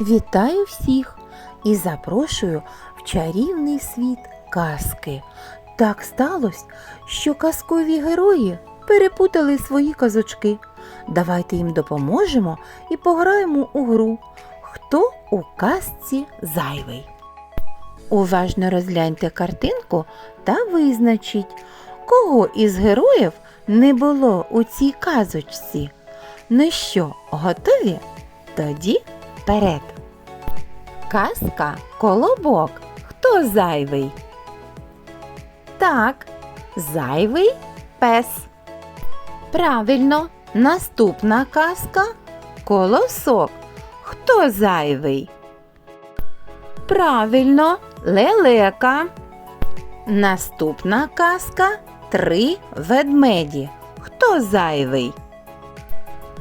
Вітаю всіх і запрошую в чарівний світ казки. Так сталося, що казкові герої перепутали свої казочки. Давайте їм допоможемо і пограємо у гру. Хто у казці зайвий? Уважно розгляньте картинку та визначіть, кого із героїв не було у цій казочці. Ну що, готові? Тоді вперед. Казка Колобок. Хто зайвий? Так, зайвий пес. Правильно, наступна казка Колосок. Хто зайвий? Правильно, лелека. Наступна казка Три ведмеді. Хто зайвий?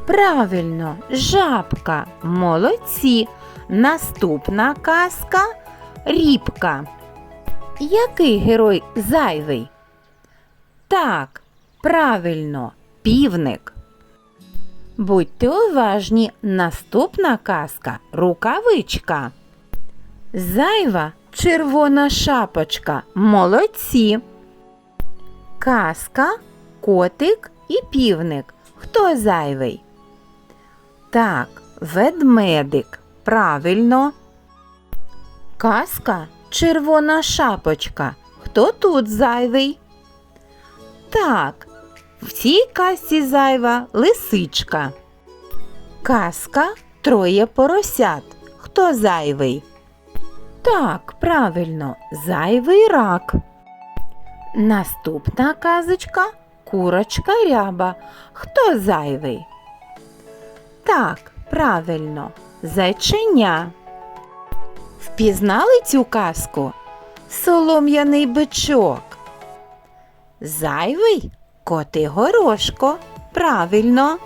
Правильно, жабка. Молодці. Наступна казка Рібка. Який герой зайвий? Так, правильно, півник. Будьте уважні, наступна казка рукавичка. Зайва червона шапочка. Молодці. Казка, котик і півник. Хто зайвий? Так, ведмедик. Правильно. Казка червона шапочка. Хто тут зайвий? Так, в цій казці зайва лисичка. Казка троє поросят. Хто зайвий? Так, правильно, зайвий рак. Наступна казочка курочка ряба. Хто зайвий? Так, правильно, зайченя. Впізнали цю казку? Солом'яний бичок. Зайвий коти горошко. Правильно.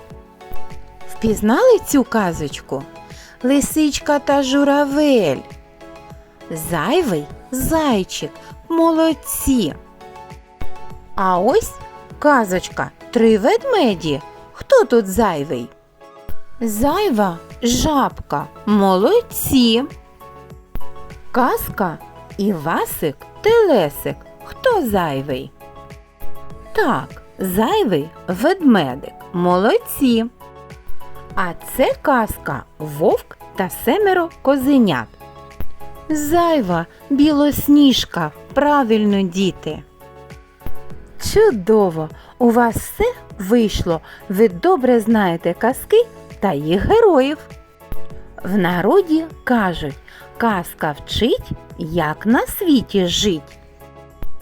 Впізнали цю казочку? Лисичка та журавель. Зайвий зайчик. Молодці. А ось казочка Три ведмеді. Хто тут зайвий? Зайва жабка. Молодці. Казка Івасик Телесик. Хто зайвий? Так, зайвий ведмедик. Молодці. А це казка Вовк та семеро козенят. Зайва білосніжка. Правильно, діти. Чудово! У вас все вийшло. Ви добре знаєте казки та їх героїв. В народі кажуть, казка вчить, як на світі жить.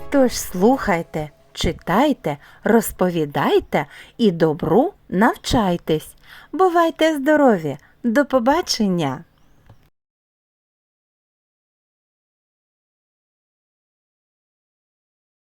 Тож слухайте, читайте, розповідайте і добру навчайтесь. Бувайте здорові! До побачення!